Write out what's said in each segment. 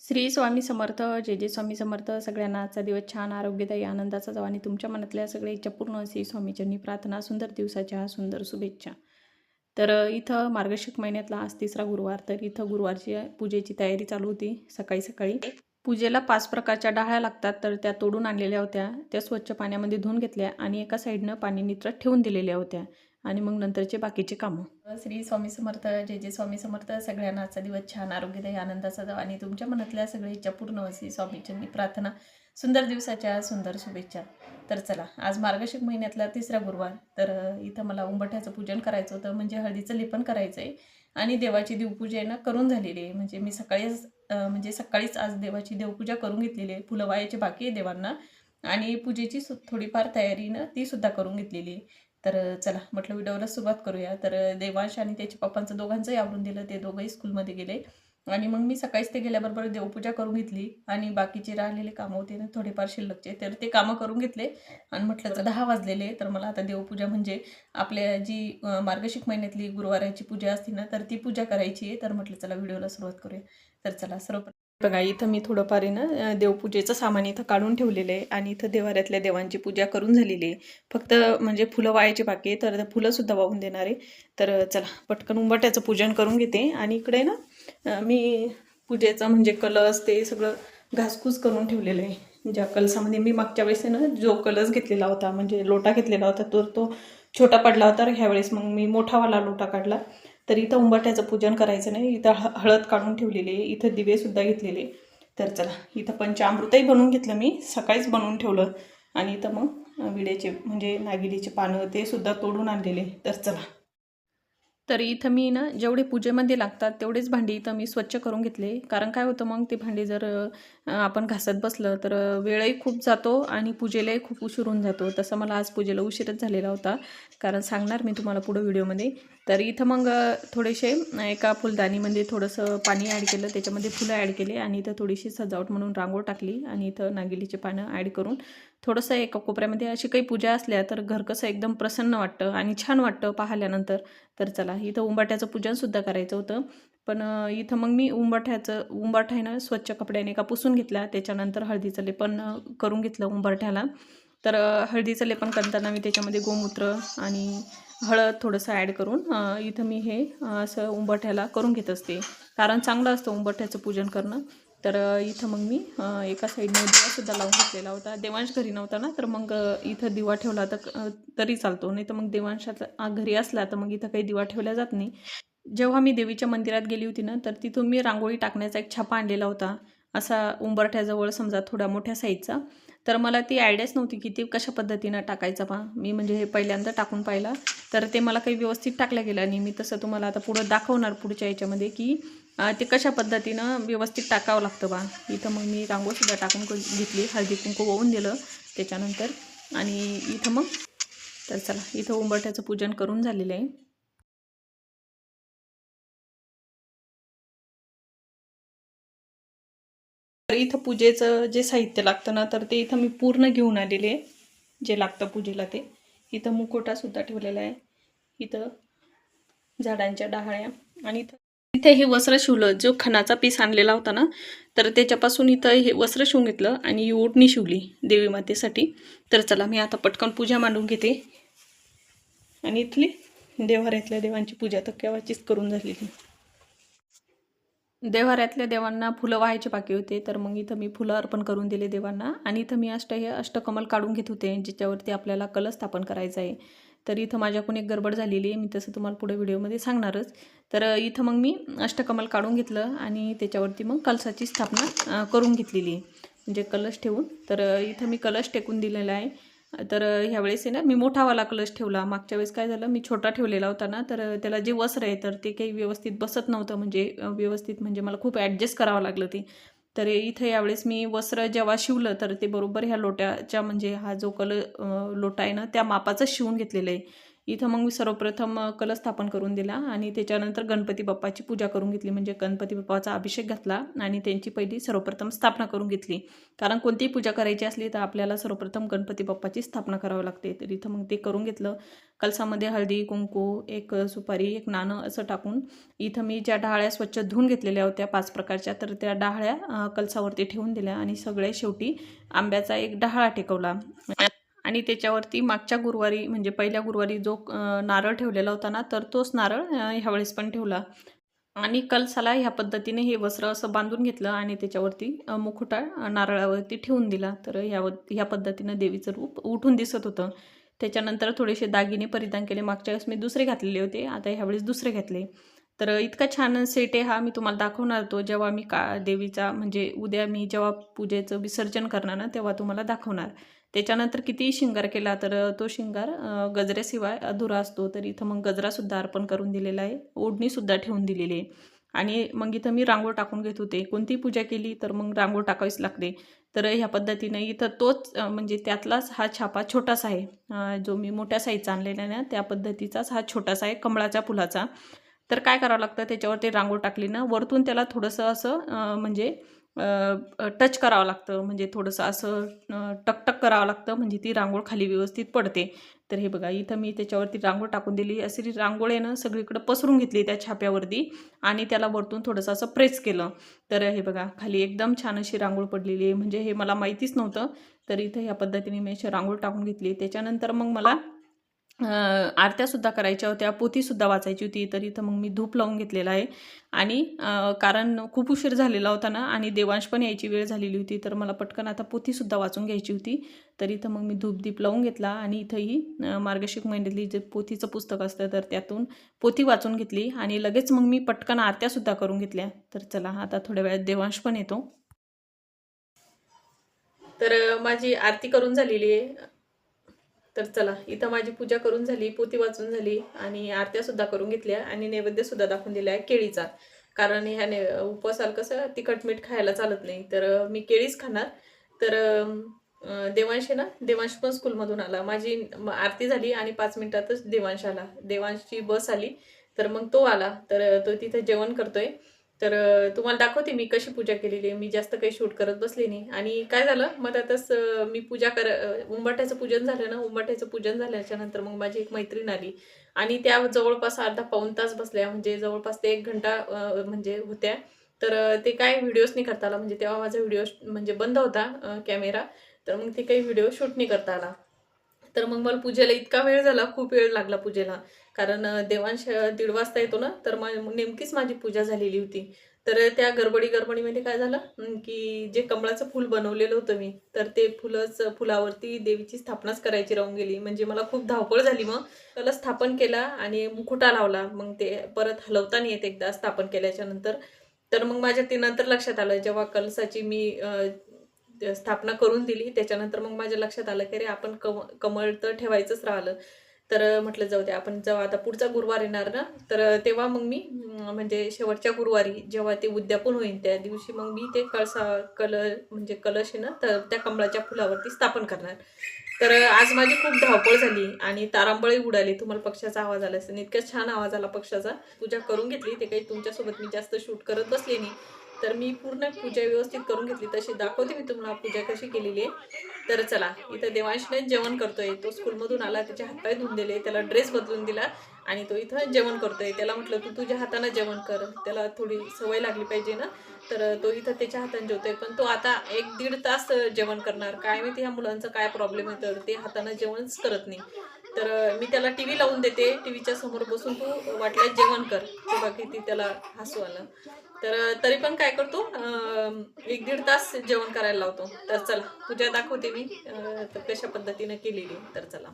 श्री स्वामी समर्थ जे जे स्वामी समर्थ. सगळ्यांना आजचा दिवस छान आरोग्यदायी आनंदाचा जावा आणि तुमच्या मनातल्या सगळ्या इच्छा पूर्ण श्री स्वामीचरणी प्रार्थना सुंदर दिवसाच्या सुंदर शुभेच्छा. तर इथं मार्गशीर्ष महिन्यातला आज तिसरा गुरुवार. तर इथं गुरुवारची पूजेची तयारी चालू होती. सकाळी सकाळी. पूजेला पाच प्रकारच्या डाळ्या लागतात. तर त्या तोडून आणलेल्या होत्या. त्या स्वच्छ पाण्यामध्ये धुवून घेतल्या आणि एका साईडनं पाणी नित्र ठेवून दिलेल्या होत्या. आणि मग नंतरचे बाकीचे कामं. श्री स्वामी समर्थ जे जे स्वामी समर्थ. सगळ्यांना आजचा दिवस छान आरोग्यदायी आनंदाचा जाव आणि तुमच्या मनातल्या सगळ्या इच्छा पूर्ण असे स्वामीचरणी प्रार्थना. सुंदर दिवसाच्या सुंदर शुभेच्छा. तर चला आज मार्गशीर महिन्यातला तिसरा गुरुवार. तर इथं मला उंबठ्याचं पूजन करायचं होतं. म्हणजे हळदीचं लेपन करायचं आहे आणि देवाची देवपूजा ना करून झालेली आहे. म्हणजे मी सकाळीच म्हणजे सकाळीच आज देवाची देवपूजा करून घेतलेली आहे. फुलं वायाची बाकी आहे देवांना. आणि पूजेची सु थोडीफार तयारीनं ती सुद्धा करून घेतलेली आहे. तर चला म्हटलं व्हिडिओला सुरुवात करूया. तर देवांश आणि त्याच्या पप्पांचं दोघांचंही आवरून दिलं. ते दोघंही स्कूलमध्ये गेले. आणि मग मी सकाळीच ते गेल्याबरोबर देवपूजा करून घेतली. आणि बाकीचे राहिलेले कामं होते ना थोडेफार शिल्लकचे. तर ते कामं करून घेतले. आणि म्हटलं तर दहा वाजलेले. तर मला आता देवपूजा म्हणजे आपल्या जी मार्गशिक महिन्यातली गुरुवाराची पूजा असते ना तर ती पूजा करायची आहे. तर म्हटलं चला व्हिडिओला सुरुवात करूया. तर चला सर्व बघा इथं मी थोडंफार आहे ना देवपूजेचं सामान इथं काढून ठेवलेलं आहे आणि इथं देवाऱ्यातल्या देवांची पूजा करून झालेली आहे. फक्त म्हणजे फुलं वायाची बाकी आहे तर फुलंसुद्धा वाहून देणार आहे. तर चला पटकन उंबट्याचं पूजन करून घेते. आणि इकडे ना मी पूजेचं म्हणजे कलस ते सगळं घासकूस करून ठेवलेलं आहे. ज्या कलसामध्ये मी मागच्या वेळेस आहे ना जो कलस घेतलेला होता म्हणजे लोटा घेतलेला होता तो तो छोटा पडला होता. तर ह्यावेळेस मग मी मोठावाला लोटा काढला. तर इथं उंबरठ्याचं पूजन करायचं नाही इथं ह हळद काढून ठेवलेली आहे इथं दिवेसुद्धा घेतलेले तर चला इथं पंचामृतही बनवून घेतलं मी सकाळीच बनवून ठेवलं. आणि इथं मग विड्याचे म्हणजे नागिलीचे पानं ते सुद्धा तोडून आणलेले तर चला. तर इथं मी ना जेवढे पूजेमध्ये लागतात तेवढेच भांडी इथं मी स्वच्छ करून घेतले. कारण काय होतं मग ते भांडी जर आपण घासत बसलं तर वेळही खूप जातो आणि पूजेलाही खूप उशीर होऊन जातो. तसं मला आज पूजेला उशीरच झालेला होता. कारण सांगणार मी तुम्हाला पुढं व्हिडिओमध्ये. तर इथं मग थोडेसे एका फुलदाणीमध्ये थोडंसं पाणी ॲड केलं. त्याच्यामध्ये फुलं ॲड केले आणि इथं थोडीशी सजावट म्हणून रांगोळ टाकली आणि इथं नागिलीचे पानं ॲड करून थोडंसं एका कोपऱ्यामध्ये अशी काही पूजा असल्या तर घर कसं एकदम प्रसन्न वाटतं आणि छान वाटतं पाहिल्यानंतर. तर चला इथं उंबाट्याचं पूजनसुद्धा करायचं होतं. पण इथं मग मी उंबाठ्याचं उंबाठ्यानं स्वच्छ कपड्याने का पुसून घेतला. त्याच्यानंतर हळदीचं लेपन करून घेतलं उंबरठ्याला तर हळदीचं लेपन करताना मी त्याच्यामध्ये गोमूत्र आणि हळद थोडंसं ॲड करून इथं मी हे असं उंबरठ्याला करून घेत असते. कारण चांगलं असतं उंबरठ्याचं पूजन करणं. तर इथं मग मी एका साईडने दिवासुद्धा लावून घेतलेला होता. देवांश घरी नव्हता ना तर मग इथं दिवा ठेवला तर तरी चालतो. नाही तर मग देवांशाचा घरी असला तर मग इथं काही दिवा ठेवला जात नाही. जेव्हा मी देवीच्या मंदिरात गेली होती ना तर तिथून मी रांगोळी टाकण्याचा एक छापा आणलेला होता. असा उंबरठ्याजवळ समजा थोड्या मोठ्या साईजचा. तर मला ती आयडियाच नव्हती की ते कशा पद्धतीनं टाकायचा पा मी म्हणजे हे पहिल्यांदा टाकून पाहिला. तर ते मला काही व्यवस्थित टाकलं गेलं आणि मी तसं तुम्हाला आता पुढं दाखवणार पुढच्या याच्यामध्ये की ते कशा पद्धतीनं व्यवस्थित टाकावं लागतं बा? इथं मग मी रांगोळीसुद्धा टाकून घेतली. हळदी कुंकू वाहून दिलं त्याच्यानंतर. आणि इथं मग तर चला इथं उंबरठ्याचं पूजन करून झालेलं आहे. तर इथं पूजेचं जे साहित्य लागतं ना तर ते इथं मी पूर्ण घेऊन आलेले आहे. जे लागतं पूजेला ते. इथं मुकोटासुद्धा ठेवलेला आहे. इथं झाडांच्या डहाळ्या आणि इथं इथे हे वस्त्र शिवलं जो खणाचा पीस आणलेला होता ना तर त्याच्यापासून इथं हे वस्त्र शिवून घेतलं आणि ही ओढणी शिवली देवी मातेसाठी. तर चला मी आता पटकन पूजा मांडून घेते. आणि इथली देवाऱ्यातल्या देवांची पूजा तर केव्हाचीच करून झालेली देवाऱ्यातल्या देवांना फुलं व्हायचे बाकी होते तर मग इथं मी फुलं अर्पण करून दिले देवांना. आणि इथं मी अष्ट हे अष्टकमल काढून घेत होते ज्याच्यावरती आपल्याला कलश स्थापन करायचं आहे. तर इथं माझ्याकडून एक गडबड झालेली आहे. मी तसं तुम्हाला पुढे व्हिडिओमध्ये सांगणारच. तर इथं मग मी अष्टकमल काढून घेतलं आणि त्याच्यावरती मग कलशाची स्थापना करून घेतलेली आहे. म्हणजे कलश ठेवून. तर इथं मी कलश टेकून दिलेला आहे. तर ह्यावेळेस आहे ना मी मोठावाला कलश ठेवला. मागच्या वेळेस काय झालं मी छोटा ठेवलेला होता ना तर त्याला जे वस्त्र आहे तर ते काही व्यवस्थित बसत नव्हतं. म्हणजे व्यवस्थित म्हणजे मला खूप ॲडजस्ट करावं लागलं ते. तर इथं यावेळेस मी वस्त्र जेव्हा शिवलं तर ते बरोबर ह्या लोट्याच्या म्हणजे हा जो कल लोटा आहे ना त्या मापाचं शिवून घेतलेलं आहे. इथं मग मी सर्वप्रथम अ, कलश स्थापन करून दिला आणि त्याच्यानंतर गणपती बाप्पाची पूजा करून घेतली. म्हणजे गणपती बाप्पाचा अभिषेक घातला आणि त्यांची पहिली सर्वप्रथम स्थापना करून घेतली. कारण कोणतीही पूजा करायची असली तर आपल्याला सर्वप्रथम गणपती बाप्पाची स्थापना करावी लागते. तर इथं मग ते करून घेतलं. कलसामध्ये हळदी कुंकू एक सुपारी एक नाणं असं टाकून इथं मी ज्या डहाळ्या स्वच्छ धुवून घेतलेल्या होत्या पाच प्रकारच्या तर त्या डहाळ्या कलसावरती ठेवून दिल्या आणि सगळ्या शेवटी आंब्याचा एक डहाळा टेकवला. आणि त्याच्यावरती मागच्या गुरुवारी म्हणजे पहिल्या गुरुवारी जो नारळ ठेवलेला होता ना तर तोच नारळ ह्यावेळेस पण ठेवला. आणि कलसाला ह्या पद्धतीने हे वस्त्र असं बांधून घेतलं आणि त्याच्यावरती मुखुटा नारळावरती ठेवून दिला. तर ह्या ह्या पद्धतीनं देवीचं रूप उठून दिसत होतं. त्याच्यानंतर थोडेसे दागिने परिधान केले. मागच्या वेळेस मी दुसरे घातलेले होते. आता ह्यावेळेस दुसरे घातले. तर इतका छान सेट आहे हा मी तुम्हाला दाखवणार होतो जेव्हा मी का देवीचा म्हणजे उद्या मी जेव्हा पूजेचं विसर्जन करणार ना तेव्हा तुम्हाला दाखवणार. त्याच्यानंतर कितीही शिंगार केला तर तो शिंगार गजऱ्याशिवाय अधुरा असतो. तर इथं मग गजरासुद्धा अर्पण करून दिलेला आहे. ओढणीसुद्धा ठेवून दिलेली आहे. आणि मग इथं मी रांगोळ टाकून घेत होते. कोणतीही पूजा केली तर मग रांगोळ टाकावीच लागते. तर ह्या पद्धतीनं इथं तोच म्हणजे त्यातलाच हा छापा छोटासा आहे. जो मी मोठ्या साईजचा आणलेला आहे ना त्या पद्धतीचाच हा छोटासा आहे कमळाच्या फुलाचा. तर काय करावं लागतं? त्याच्यावरती रांगोळ टाकली ना वरतून त्याला थोडंसं असं म्हणजे टच करावं लागतं. म्हणजे थोडंसं असं टकटक करावं लागतं. म्हणजे ती रांगोळ खाली व्यवस्थित पडते. तर हे बघा इथं मी त्याच्यावरती रांगोळ टाकून दिली. अशी रांगोळीनं रांगोळ सगळीकडं पसरून घेतली त्या छाप्यावरती आणि त्याला वरतून थोडंसं असं प्रेस केलं. तर हे बघा खाली एकदम छान अशी रांगोळ पडलेली आहे. म्हणजे हे मला माहितीच नव्हतं. तर इथं ह्या पद्धतीने मी अशी रांगोळ टाकून घेतली. त्याच्यानंतर मग मला आरत्यासुद्धा करायच्या होत्या पोथीसुद्धा वाचायची होती तर इथं मग मी धूप लावून घेतलेला आहे. आणि कारण खूप उशीर झालेला होता ना आणि देवांश पण यायची वेळ झालेली होती तर मला पटकन आता पोथीसुद्धा वाचून घ्यायची होती. तर इथं मग मी धूप दीप लावून घेतला आणि इथंही अ, मार्गशीर्ष महिन्यातली जे पोथीचं पुस्तक असतं तर त्यातून पोथी वाचून घेतली आणि लगेच मग मी पटकन आरत्यासुद्धा करून घेतल्या. तर चला आता थोड्या वेळात देवांश पण येतो. तर माझी आरती करून झालेली आहे. तर चला इथं माझी पूजा करून झाली पोती वाचून झाली आणि आरत्यासुद्धा करून घेतल्या आणि नैवेद्यसुद्धा दाखवून दिला आहे केळीचा. कारण ह्या ने उपवासाला कसं तिखट मीठ खायला चालत नाही तर मी केळीच खाणार. तर देवांश आहे ना देवांश पण स्कूलमधून आला. माझी आरती झाली आणि पाच मिनिटातच देवांश आला. देवांशची बस आली तर मग तो आला. तर तो तिथे जेवण करतोय. तर तुम्हाला दाखवते मी कशी पूजा केलेली आहे. मी जास्त काही शूट करत बसले नाही. आणि काय झालं? मग त्यातच मी पूजा कर अ, उंबाट्याचं पूजन झालं ना उंबाट्याचं पूजन झाल्याच्यानंतर मग माझी एक मैत्रीण आली. आणि त्या जवळपास अर्धा पाऊण तास बसल्या. म्हणजे जवळपास ते एक घंटा म्हणजे होत्या. तर ते काय व्हिडिओज नाही करता आला. म्हणजे तेव्हा माझा व्हिडिओ म्हणजे बंद होता कॅमेरा. तर मग ते काही व्हिडिओ शूट नाही करता आला. तर मग मला पूजेला इतका वेळ झाला खूप वेळ लागला पूजेला. कारण देवांश दीड वाजता येतो ना तर मा नेमकीच माझी पूजा झालेली होती. तर त्या गडबडी गडबडीमध्ये काय झालं की जे कमळाचं फूल बनवलेलं होतं मी तर ते फुलंच फुलावरती देवीची स्थापनाच करायची राहून गेली. म्हणजे मला खूप धावपळ झाली मग. त्याला स्थापन केला आणि मुखुटा लावला. मग ते परत हलवता येत एकदा स्थापन केल्याच्यानंतर. तर मग माझ्या ते नंतर लक्षात आलं जेव्हा कलसाची मी स्थापना करून दिली त्याच्यानंतर मग माझ्या लक्षात आलं की अरे आपण कम कमळ तर ठेवायचंच राहिलं. तर म्हटलं जाऊ दे आपण जेव्हा आता पुढचा गुरुवार येणार ना तर तेव्हा मग मी म्हणजे शेवटच्या गुरुवारी जेव्हा ते उद्यापन होईल त्या दिवशी मग मी ते कळसा कल म्हणजे कलश आहे ना तर त्या कमळाच्या फुलावरती स्थापन करणार. तर आज माझी खूप धावपळ झाली आणि तारांबळी उडाली. तुम्हाला पक्षाचा आवाज आला असेल. इतका छान आवाज आला पक्षाचा. पूजा करून घेतली. ते काही तुमच्यासोबत मी जास्त शूट करत बसले नाही. तर मी पूर्ण पूजा व्यवस्थित करून घेतली. तशी दाखवते मी तुम्हाला पूजा कशी केलेली आहे. तर चला इथं देवांशने जेवण करतोय. तो स्कूलमधून आला त्याचे हातपाय धुवून दिले त्याला ड्रेस बदलून दिला आणि तो इथं जेवण करतोय. त्याला म्हटलं तू तुझ्या हातानं जेवण कर. त्याला थोडी सवय लागली पाहिजे ना. तर तो इथं त्याच्या हाताने जेवतोय. पण तो आता एक दीड तास जेवण करणार. काय माहिती ह्या मुलांचा काय प्रॉब्लेम आहे तर ते हातानं जेवणच करत नाही. तर मी त्याला टी व्ही लावून देते. टी व्हीच्या समोर बसून तू वाटल्यास जेवण कर. ते बघ किती त्याला हसू आलं. तर तरी पण काय करतो? एक दीड तास जेवण करायला लावतो. तर चला पूजा दाखवते मी तर कशा पद्धतीनं केलेली तर चला.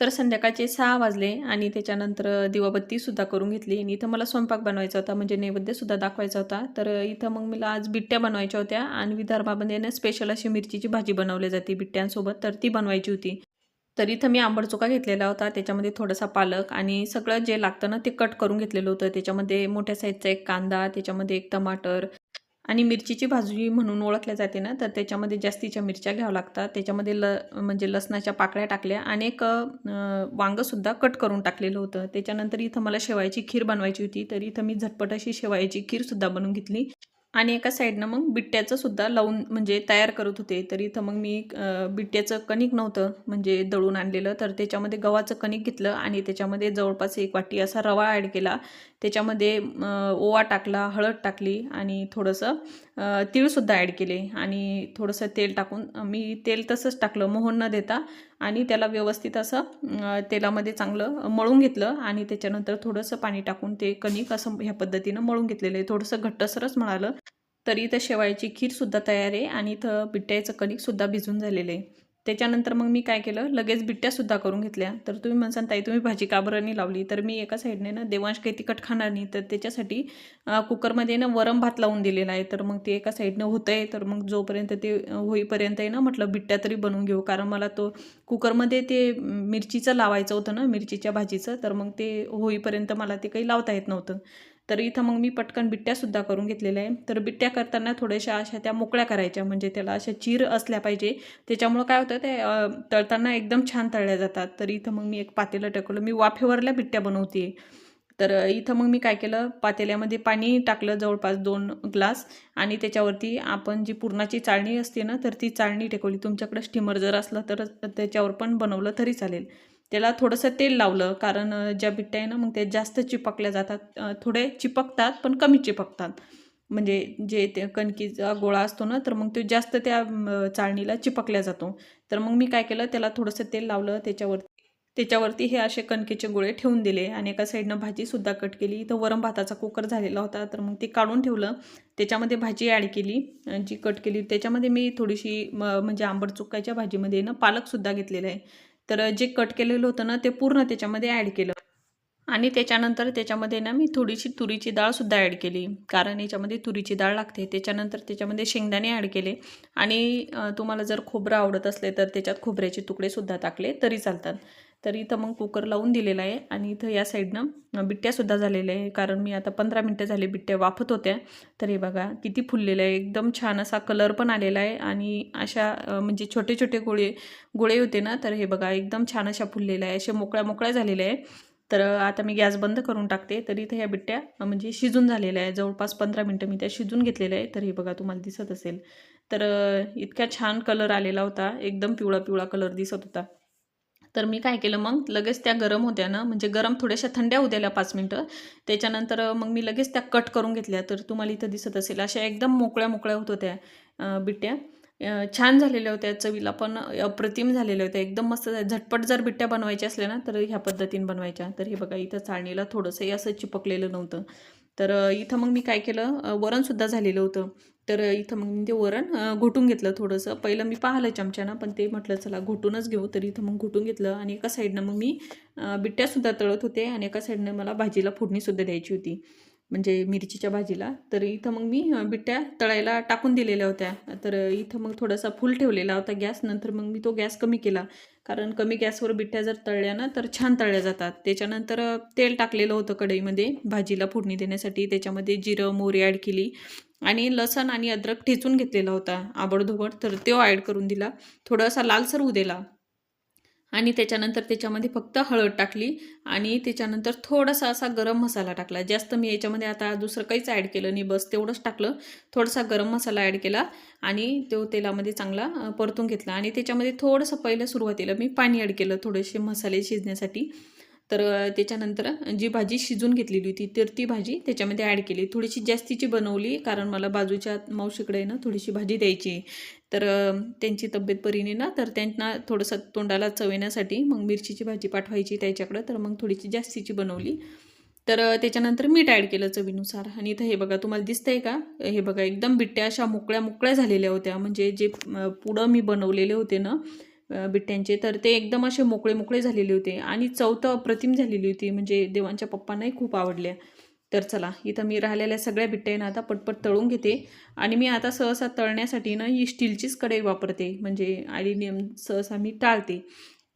तर संध्याकाळचे सहा वाजले आणि त्याच्यानंतर दिवाबत्तीसुद्धा करून घेतली. आणि इथं मला स्वयंपाक बनवायचा होता म्हणजे नैवेद्यसुद्धा दाखवायचा होता. तर इथं मग मला आज बिट्ट्या बनवायच्या होत्या. आणि विदर्भामध्ये ना स्पेशल अशी मिरचीची भाजी बनवली जाते बिट्ट्यांसोबत. तर ती बनवायची होती. तर इथं मी आंबट चुका घेतलेला होता. त्याच्यामध्ये थोडासा पालक आणि सगळं जे लागतं ना ते कट करून घेतलेलं होतं. त्याच्यामध्ये मोठ्या साईजचा एक कांदा त्याच्यामध्ये एक टमाटर आणि मिरचीची भाजी म्हणून ओळखल्या जाते ना तर त्याच्यामध्ये जास्तीच्या मिरच्या घ्याव्या लागतात. त्याच्यामध्ये ल म्हणजे लसणाच्या पाकळ्या टाकल्या आणि एक वांगंसुद्धा कट करून टाकलेलं होतं. त्याच्यानंतर इथं मला शेवायची खीर बनवायची होती. तर इथं मी झटपट अशी शेवायची खीरसुद्धा बनवून घेतली. आणि एका साईडनं मग बिट्ट्याचं सुद्धा लावून म्हणजे तयार करत होते. तर इथं मग मी बिट्ट्याचं कणिक नव्हतं म्हणजे दळून आणलेलं. तर त्याच्यामध्ये गव्हाचं कणिक घेतलं आणि त्याच्यामध्ये जवळपास एक वाटी असा रवा ॲड केला. त्याच्यामध्ये ओवा टाकला हळद टाकली आणि थोडंसं तीळसुद्धा ॲड केले आणि थोडंसं तेल टाकून मी तेल तसंच टाकलं मोहन न देता. आणि त्याला व्यवस्थित असं तेलामध्ये चांगलं मळून घेतलं आणि त्याच्यानंतर थोडंसं पाणी टाकून ते कणिक असं ह्या पद्धतीनं मळून घेतलेलं आहे. थोडंसं घट्टसरच मळालं. तरी इथं शेवाळ्याची खीरसुद्धा तयार आहे आणि इथं बिट्ट्याचं कणिकसुद्धा भिजून झालेलं आहे. त्याच्यानंतर मग मी काय केलं? लगेच बिट्ट्यासुद्धा करून घेतल्या. तर तुम्ही म्हणसान ताई तुम्ही भाजी काबरानी लावली? तर मी एका साईडने ना देवांश काही तिखट खाणार नाही. तर त्याच्यासाठी कुकरमध्ये ना वरम भात लावून दिलेला आहे. तर मग ते एका साईडनं होतं आहे तर मग जोपर्यंत ते होईपर्यंत आहे ना म्हटलं बिट्ट्या तरी बनवून घेऊ. कारण मला तो कुकरमध्ये ते मिरचीचं लावायचं होतं ना मिरचीच्या भाजीचं तर मग ते होईपर्यंत मला ते काही लावता येत नव्हतं. तर इथं मग मी पटकन बिट्ट्यासुद्धा करून घेतलेल्या आहे. तर बिट्ट्या करताना थोड्याशा अशा त्या मोकळ्या करायच्या म्हणजे त्याला अशा चीर असल्या पाहिजे. त्याच्यामुळं काय होतं ते तळताना एकदम छान तळल्या जातात. तर इथं मग मी एक पातेलं टाकलं. मी वाफेवरल्या बिट्ट्या बनवते. तर इथं मग मी काय केलं पातेल्यामध्ये पाणी टाकलं जवळपास दोन ग्लास आणि त्याच्यावरती आपण जी पुरणाची चाळणी असते ना तर ती चाळणी टेकवली. तुमच्याकडं स्टीमर जर असलं तर त्याच्यावर पण बनवलं तरी चालेल. त्याला थोडंसं तेल लावलं कारण ज्या बिट्ट्या आहे ना मग त्या जास्त चिपकल्या जातात. थोडे चिपकतात पण कमी चिपकतात. म्हणजे जे ते कणकीचा गोळा असतो ना तर मग तो जास्त त्या चाळणीला चिपकल्या जातो. तर मग मी काय केलं त्याला थोडंसं तेल लावलं त्याच्यावरती त्याच्यावरती हे असे कणकेचे गोळे ठेवून दिले आणि एका साईडनं भाजीसुद्धा कट केली. तर वरम भाताचा कुकर झालेला होता तर मग ते काढून ठेवलं. त्याच्यामध्ये भाजी ॲड केली जी कट केली. त्याच्यामध्ये मी थोडीशी म- म्हणजे आंबट चुक्काच्या भाजीमध्ये ना पालकसुद्धा घेतलेला आहे. तर जे कट केलेलं होतं ना ते पूर्ण त्याच्यामध्ये ॲड केलं. आणि त्याच्यानंतर त्याच्यामध्ये ना मी थोडीशी तुरीची डाळसुद्धा ॲड केली. कारण याच्यामध्ये तुरीची डाळ लागते. त्याच्यानंतर त्याच्यामध्ये शेंगदाणे ॲड केले. आणि तुम्हाला जर खोबरं आवडत असले तर त्याच्यात खोबऱ्याचे तुकडेसुद्धा टाकले तरी चालतात. तर इथं मग कुकर लावून दिलेला आहे. आणि इथं या साईडनं बिट्ट्यासुद्धा झालेल्या आहे. कारण मी आता पंधरा मिनटं झाले बिट्ट्या वाफत होत्या. तर हे बघा किती फुललेलं आहे. एकदम छान असा कलर पण आलेला आहे. आणि अशा म्हणजे छोटे छोटे गोळे गोळे होते ना तर हे बघा एकदम छान अशा फुललेल्या आहे. अशा मोकळ्या मोकळ्या झालेल्या आहे. तर आता मी गॅस बंद करून टाकते. तर इथे ह्या बिट्ट्या म्हणजे शिजून झालेल्या आहे. जवळपास पंधरा मिनटं मी त्या शिजून घेतलेल्या आहे. तर हे बघा तुम्हाला दिसत असेल. तर इतक्या इतका छान कलर आलेला होता. एकदम पिवळा पिवळा कलर दिसत होता. तर मी काय केलं मग लगेच त्या गरम होत्या ना म्हणजे गरम थोड्याशा थंड्या होऊ द्यायला पाच मिनटं. त्याच्यानंतर मग मी लगेच त्या कट करून घेतल्या. तर तुम्हाला इथं दिसत असेल अशा एकदम मोकळ्या मोकळ्या होत होत्या बिट्ट्या. छान झालेल्या होत्या चवीला पण अप्रतिम झालेल्या होत्या. एकदम मस्त झटपट जर बिट्ट्या बनवायच्या असल्या ना तर ह्या पद्धतीने बनवायच्या. तर हे बघा इथं चाळणीला थोडंसंही असं चिपकलेलं नव्हतं. तर इथं मग मी काय केलं वरणसुद्धा झालेलं होतं. तर इथं मग मी ते वरण घोटून घेतलं थोडंसं. पहिलं मी पाहिलं चमच्यानं पण ते म्हटलं चला घोटूनच घेऊ. तर इथं मग घोटून घेतलं आणि एका साईडनं मग मी बिट्ट्यासुद्धा तळत होते आणि एका साईडनं मला भाजीला फोडणीसुद्धा द्यायची होती. म्हणजे मिरचीच्या भाजीला तर इथं मग मी बिट्ट्या तळायला टाकून दिलेल्या होत्या. तर इथं मग थोडासा फुल ठेवलेला होता गॅस नंतर मग मी तो गॅस कमी केला. कारण कमी गॅसवर बिट्ट्या जर तळल्या ना तर छान तळल्या जातात. त्याच्यानंतर तेल टाकलेलं होतं कढईमध्ये भाजीला फोडणी देण्यासाठी. त्याच्यामध्ये जिरं मोहरी ॲड केली आणि लसण आणि अद्रक ठेचून घेतलेला होता आबडधोबड तर तो ॲड करून दिला. थोडासा लालसर होऊ दिला. आणि त्याच्यानंतर त्याच्यामध्ये फक्त हळद टाकली आणि त्याच्यानंतर थोडासा असा गरम मसाला टाकला. जास्त मी याच्यामध्ये आता दुसरं काहीच ॲड केलं नाही. बस तेवढंच टाकलं. थोडासा गरम मसाला ॲड केला आणि तो तेलामध्ये चांगला परतून घेतला. आणि त्याच्यामध्ये थोडंसं पहिलं सुरुवातीला मी पाणी ॲड केलं थोडेसे मसाले शिजण्यासाठी. तर त्याच्यानंतर जी भाजी शिजून घेतलेली होती तर ती भाजी त्याच्यामध्ये ॲड केली. थोडीशी जास्तीची बनवली कारण मला बाजूच्या मावशीकडे ना थोडीशी भाजी द्यायची तर त्यांची तब्येत बरी ना तर त्यांना थोडंसं तोंडाला चवेण्यासाठी मग मिरचीची भाजी पाठवायची त्याच्याकडं तर मग थोडीशी जास्तीची बनवली. तर त्याच्यानंतर मीठ ॲड केलं चवीनुसार. आणि इथं हे बघा तुम्हाला दिसतंय का? हे बघा एकदम बिट्ट्या अशा मोकळ्या मोकळ्या झालेल्या होत्या. म्हणजे जे पुढं मी बनवलेले होते ना बिट्ट्यांचे तर ते एकदम असे मोकळे मोकळे झालेले होते आणि चौथं अप्रतिम झालेली होती म्हणजे देवांच्या पप्पांनाही खूप आवडल्या. तर चला इथं मी राहिलेल्या सगळ्या बिट्ट्यांना आता पटपट तळून घेते. आणि मी आता सहसा तळण्यासाठी ना ही स्टीलचीच कढई वापरते. म्हणजे ॲलिनियम सहसा मी टाळते.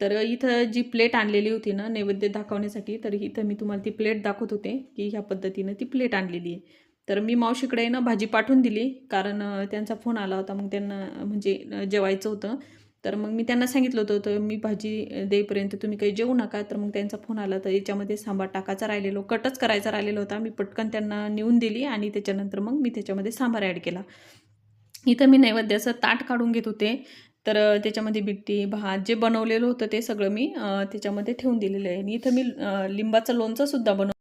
तर इथं जी प्लेट आणलेली होती ना नैवेद्य दाखवण्यासाठी तर इथं मी तुम्हाला ती प्लेट दाखवत होते की ह्या पद्धतीनं ती प्लेट आणलेली आहे. तर मी मावशीकडे ना भाजी पाठवून दिली कारण त्यांचा फोन आला होता मग त्यांना म्हणजे जेवायचं होतं. तर मग मी त्यांना सांगितलं होतं तर मी भाजी देईपर्यंत तुम्ही काही जेवू नका. तर मग त्यांचा फोन आला तर याच्यामध्ये सांबार टाकायचा राहिलेलो कटच करायचा राहिलेला होता. मी पटकन त्यांना नेऊन दिली आणि त्याच्यानंतर मग मी त्याच्यामध्ये सांबार ॲड केला. इथं मी नैवेद्याचं ताट काढून घेत होते. तर त्याच्यामध्ये बिट्टी भात जे बनवलेलं होतं ते सगळं मी त्याच्यामध्ये ठेवून दिलेलं आहे. आणि इथं मी लिंबाचं लोणचंसुद्धा बनव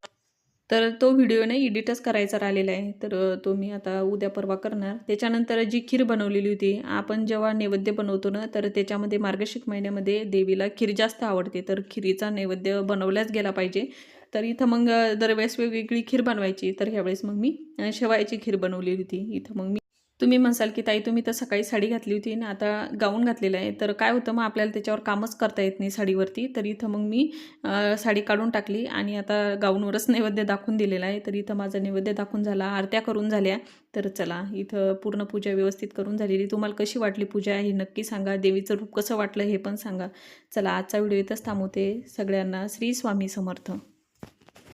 तर तो व्हिडिओ नाही एडिटच करायचा राहिलेला आहे. तर तो मी आता उद्या परवा करणार. त्याच्यानंतर जी खीर बनवलेली होती आपण जेव्हा नैवेद्य बनवतो ना तर त्याच्यामध्ये मार्गशीर्ष महिन्यामध्ये देवीला खीर जास्त आवडते. तर खिरीचा नैवेद्य बनवल्याच गेला पाहिजे. तर इथं मग दरवेळेस वेगवेगळी खीर बनवायची. तर ह्यावेळेस मग मी अ, शेवायाची खीर बनवलेली होती. इथं मग मी तुम्ही म्हणसाल की ताई तुम्ही तर सकाळी साडी घातली होती ना आता गाऊन घातलेलं आहे. तर काय होतं मग आपल्याला त्याच्यावर कामच करता येत नाही साडीवरती. तर इथं मग मी साडी काढून टाकली आणि आता गाऊनवरच नैवेद्य दाखवून दिलेला आहे. तर इथं माझा नैवेद्य दाखवून झाला आरत्या करून झाल्या. तर चला इथं पूर्ण पूजा व्यवस्थित करून झालेली. तुम्हाला कशी वाटली पूजा हे नक्की सांगा. देवीचं रूप कसं वाटलं हे पण सांगा. चला आजचा व्हिडिओ इथंच थांबवते. सगळ्यांना श्री स्वामी समर्थ.